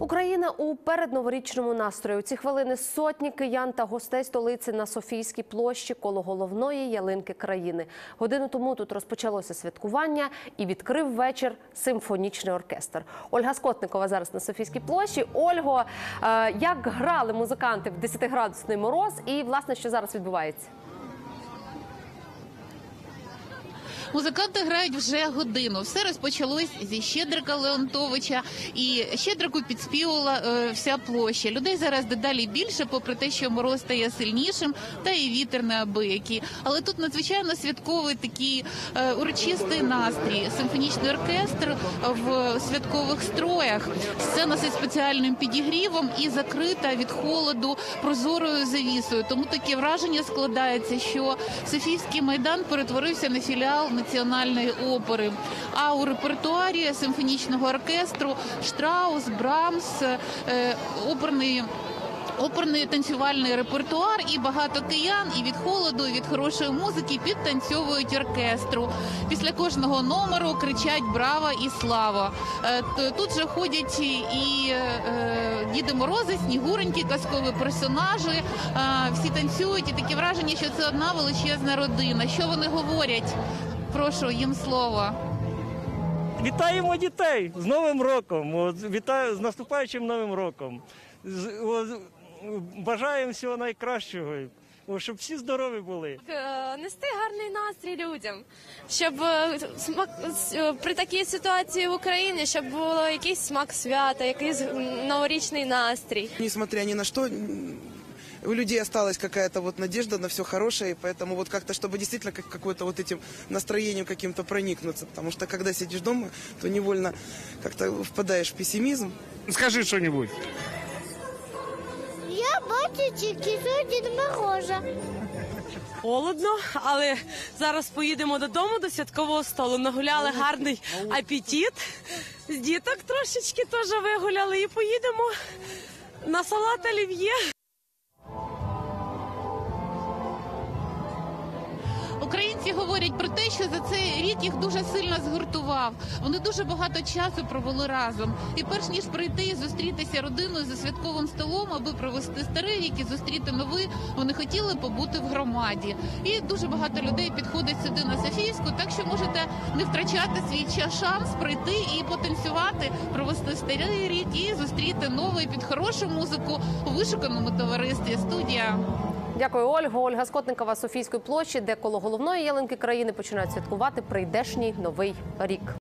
Україна у передноворічному настрої. У ці хвилини сотні киян та гостей столиці на Софійській площі коло головної ялинки країни. Годину тому тут розпочалося святкування і відкрив вечір симфонічний оркестр. Ольга Скотникова зараз на Софійській площі. Ольго, е, як грали музиканти в 10-градусний мороз, і власне що зараз відбувається? Музиканти грають вже годину. Все розпочалось зі Щедрика Леонтовича, і Щедрику підспівала е, вся площа. Людей зараз дедалі більше, попри те, що мороз стає сильнішим, та і вітер неабиякий. Але тут надзвичайно святковий такий е, урочистий настрій. Симфонічний оркестр в святкових строях. Сцена зі спеціальним підігрівом і закрита від холоду прозорою завісою. Тому таке враження складається, що Софійський майдан перетворився на філіал національної опери. А у репертуарі симфонічного оркестру Штраус, Брамс, е, оперний. Оперний танцювальний репертуар і багато киян, і від холоду, і від хорошої музики підтанцьовують оркестру. Після кожного номеру кричать Браво і слава. Е, Тут же ходять і е, Діди Морози, Снігуренькі, казкові персонажі. Всі танцюють, і таке враження, що це одна величезна родина. Що вони говорять? Прошу їм слово. Вітаємо дітей з Новим роком! Вітаю з наступаючим Новим роком. Бажаємо всього найкращого, щоб всі здорові були. Е, нести гарний настрій людям, щоб е, е, при такій ситуації в Україні, щоб було якийсь смак свята, якийсь новорічний настрій. Несмотря ни на что, м, у людей осталась какая-то вот надежда на все хорошее, и поэтому вот как-то, чтобы действительно как какое-то вот этим настроением каким-то проникнуться, потому что когда сидишь дома, то невольно как-то впадаешь в пессимизм. Скажи что-нибудь. Я бачу тільки що Дід Мороза. Холодно, але зараз поїдемо додому до святкового столу. Нагуляли гарний апетит. З діток трошечки теж вигуляли і поїдемо на салат олів'є. Говорять про те, що за цей рік їх дуже сильно згуртував. Вони дуже багато часу провели разом. І перш ніж прийти і зустрітися родиною за святковим столом, аби провести старий рік і зустріти новий, вони хотіли побути в громаді. І дуже багато людей підходить сюди на Софійську, так що можете не втрачати свій час шанс прийти і потанцювати, провести старий рік і зустріти новий під хорошу музику у вишуканому товаристві. Студія. Дякую, Ольга. Ольга Скотникова Софійської площі, де коло головної ялинки країни починають святкувати прийдешній новий рік.